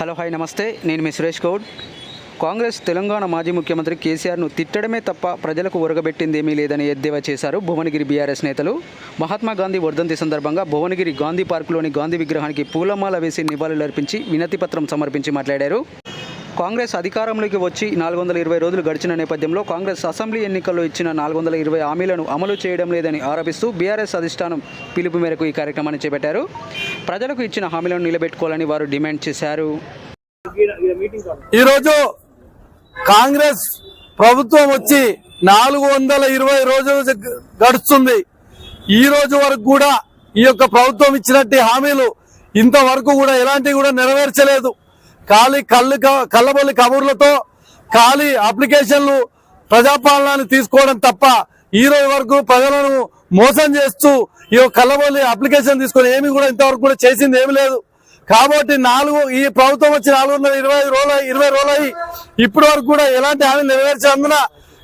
Hello hi నమస్తే. నేను మీ సురేష్ గౌడ్. కాంగ్రెస్ తెలంగాణ మాజీ ముఖ్యమంత్రి కేసీఆర్ను తిట్టడమే తప్ప ప్రజలకు ఒరగబెట్టింది ఏమీ లేదని ఎద్దేవా చేశారు భువనగిరి బీఆర్ఎస్ నేతలు. మహాత్మా గాంధీ వర్ధంతి సందర్భంగా భువనగిరి గాంధీ పార్కులోని గాంధీ విగ్రహానికి పూలమాల వేసి నివాళులర్పించి వినతిపత్రం సమర్పించి మాట్లాడారు. కాంగ్రెస్ అధికారంలోకి వచ్చి నాలుగు వందల ఇరవై రోజులు గడిచిన నేపథ్యంలో కాంగ్రెస్ అసెంబ్లీ ఎన్నికల్లో ఇచ్చిన నాలుగు వందల ఇరవై హామీలను అమలు చేయడం లేదని ఆరోపిస్తూ బీఆర్ఎస్ అధిష్టానం పిలుపు మేరకు ఈ కార్యక్రమాన్ని చేపట్టారు. ప్రజలకు ఇచ్చిన హామీలను నిలబెట్టుకోవాలని వారు డిమాండ్ చేశారు. ఈరోజు కాంగ్రెస్ ప్రభుత్వం వచ్చి నాలుగు వందల ఇరవై రోజులు గడుస్తుంది. ఈ రోజు వరకు కూడా ఈ యొక్క ప్రభుత్వం ఇచ్చినట్టు హామీలు ఇంతవరకు కూడా ఎలాంటివి కూడా నెరవేర్చలేదు. ఖాళీ కళ్ళు క- కళ్ళబొల్లి కబుర్లతో ఖాళీ అప్లికేషన్లు ప్రజాపాలనాన్ని తీసుకోవడం తప్ప ఈ రోజు వరకు ప్రజలను మోసం చేస్తూ ఈ కళ్ళబొల్లి అప్లికేషన్ తీసుకొని ఏమి కూడా ఇంతవరకు కూడా చేసింది ఏమి లేదు. కాబట్టి నాలుగు ఈ ప్రభుత్వం వచ్చి నాలుగు వందల ఇరవై ఐదు రోజులు ఇరవై రోజులు అయ్యి ఇప్పటి వరకు కూడా ఎలాంటి హామీ నెరవేర్చినందున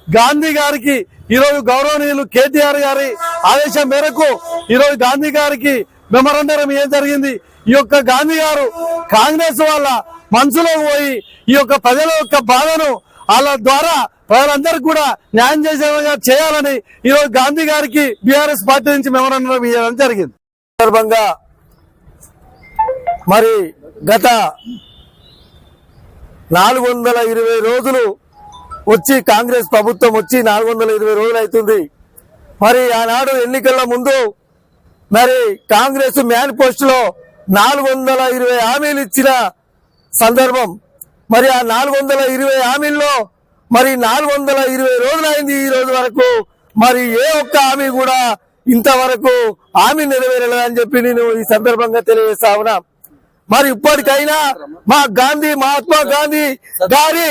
గాంధీ గారికి ఈరోజు గౌరవనీయులు కేటీఆర్ గారి ఆదేశం మేరకు ఈరోజు గాంధీ గారికి మెమరండరం ఏం జరిగింది? ఈ యొక్క గాంధీ గారు కాంగ్రెస్ వాళ్ళ మనసులో పోయి ఈ యొక్క ప్రజల యొక్క బాధను వాళ్ళ ద్వారా ప్రజలందరికీ కూడా న్యాయం చేసే విధంగా చేయాలని ఈరోజు గాంధీ గారికి బీఆర్ఎస్ పార్టీ నుంచి మెమోరాండం ఇవ్వడం జరిగింది. సందర్భంగా మరి గత నాలుగు వందల ఇరవై రోజులు వచ్చి కాంగ్రెస్ ప్రభుత్వం వచ్చి నాలుగు వందల ఇరవై రోజులు అవుతుంది. మరి ఆనాడు ఎన్నికల ముందు మరి కాంగ్రెస్ మేనిఫెస్టోలో నాలుగు వందల ఇరవై హామీలు ఇచ్చిన సందర్భం. మరి ఆ నాలుగు వందల ఇరవై హామీల్లో మరి నాలుగు వందల ఇరవై రోజులైంది ఈ రోజు వరకు. మరి ఏ ఒక్క హామీ కూడా ఇంతవరకు హామీ నెరవేరలేదని చెప్పి నేను ఈ సందర్భంగా తెలియజేస్తా ఉన్నా. మరి ఇప్పటికైనా మా గాంధీ మహాత్మా గాంధీ గారి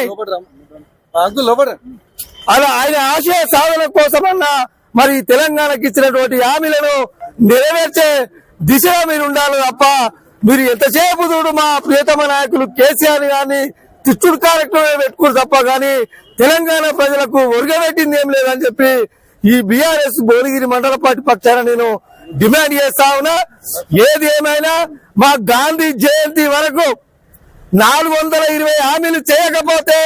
అలా ఆయన ఆశయ సాధన కోసమన్నా మరి తెలంగాణకి ఇచ్చినటువంటి హామీలను నెరవేర్చే దిశగా మీరు ఉండాలి తప్ప మీరు ఎంతసేపు చూడు మా ప్రియతమ నాయకులు కేసీఆర్ గాని తిట్టుడు కార్యక్రమం పెట్టుకుని తప్ప గాని తెలంగాణ ప్రజలకు ఒరగబెట్టింది ఏం లేదని చెప్పి ఈ బీఆర్ఎస్ భువనగిరి మండల పార్టీ పక్షాన నేను డిమాండ్ చేస్తా ఉన్నా. ఏది ఏమైనా మా గాంధీ జయంతి వరకు నాలుగు వందల ఇరవై హామీలు చేయకపోతే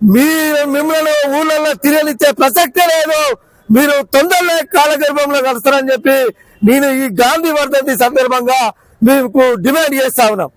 మీరు మిమ్మల్ని ఊళ్ళల్లో తిరగనిచ్చే ప్రసక్తే లేదు. మీరు తొందరలో కాలగర్భంలో కలుస్తారని చెప్పి నేను ఈ గాంధీ వర్ధంతి సందర్భంగా మేము డిమాండ్ చేస్తా ఉన్నాం.